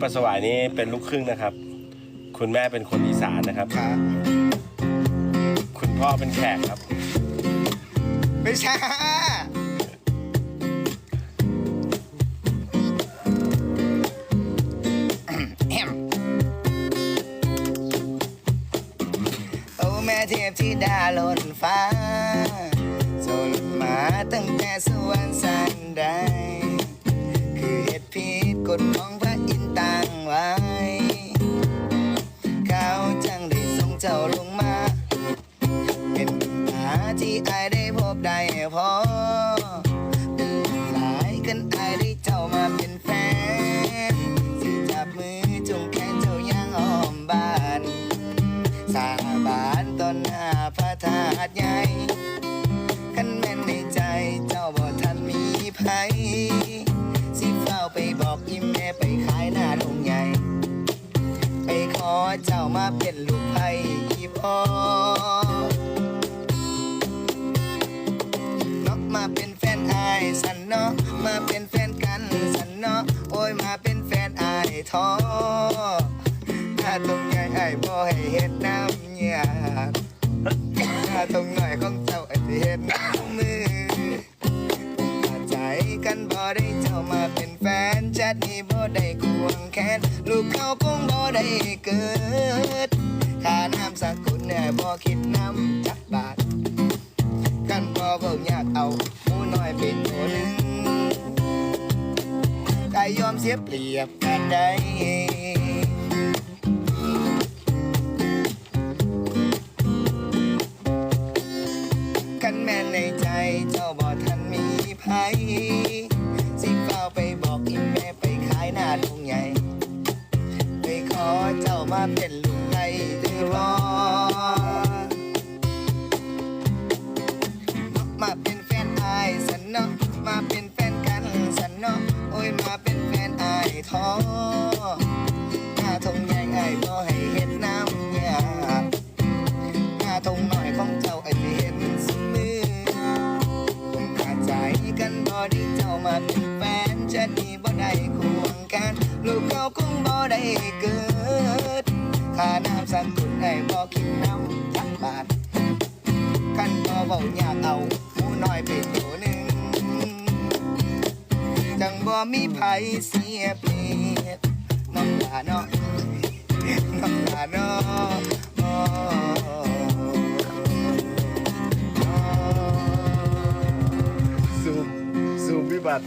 ปลาสวายนี่เป็นลูกครึ่งนะครับ คุณแม่เป็นคนอีสานนะครับ ครับคุณพ่อเป็นแขกครับ ไม่ใช่แอมโอ้แม่เทพที่ดาหล่นฟ้าส่งมาตั้งแต่สวรรค์สันใดคือเหตุผิดกฎของพ เจ้าลงมา เป็นหาที่อายได้พบได้พอเป็นหลายกันอายได้เจ้ามาเป็นแฟนสิจับมือจุงแขนเจ้ายังอ้อมบ้าน สาบานต้นหน้าพระธาตุใหญ่ขันแม่นในใจเจ้าบ่ทันมีไผ อเจ้ามาเป็นลูกไผ่อีพ่อนอกมาเป็นแฟนอายสันเนาะมาเป็นแฟนกันสันเนาะโอ้ยมาเป็นแฟนอายท้อถ้าตรงใหญ่อายบ่ให้เฮ็ดน้ำยากถ้าตรง นชาตินี้บ่ได้ควงแขนลูกเขาคงบ่ได้เกิดค่าน้ำสักุลเนี่ยบ่คิดน้ำจักบาทกันบ่เบิ่งอยากเอาหมูน้อยเป็นตัวหนึ่งก็ยอมเสียเปรียบกันได้กันแม่นในใจเจ้าบ่ทันมีไผ เจ้ามาเป็นลูกไก่ได้บ่มาเป็นแฟนไอสันเนาะมาเป็นแฟนกันสันเนาะโอ้ยมาเป็นแฟนไอท้อหน้าทงใหญ่ไอ้ายบ่ให้เห็นน้ำยาหน้าตรงหน่อยของเจ้าไอ้ที่เห็นสมือผมขาดใจกันบ่ได้เจ้ามาเป็นแฟนจะดีบ่ได้ควงกันลูกเขาคงบ่ได้เกิด ค่าน้ำสักกุลไอ้บ่คิดน้ำจักบาทกันบ่เว้าอยากเอาหมูน้อยไปตัวหนึ่งจังบ่มีไผเสียเปรียบน้องลาเนาะน้องลาเนาะอ๋อซูมซูมวิบัติ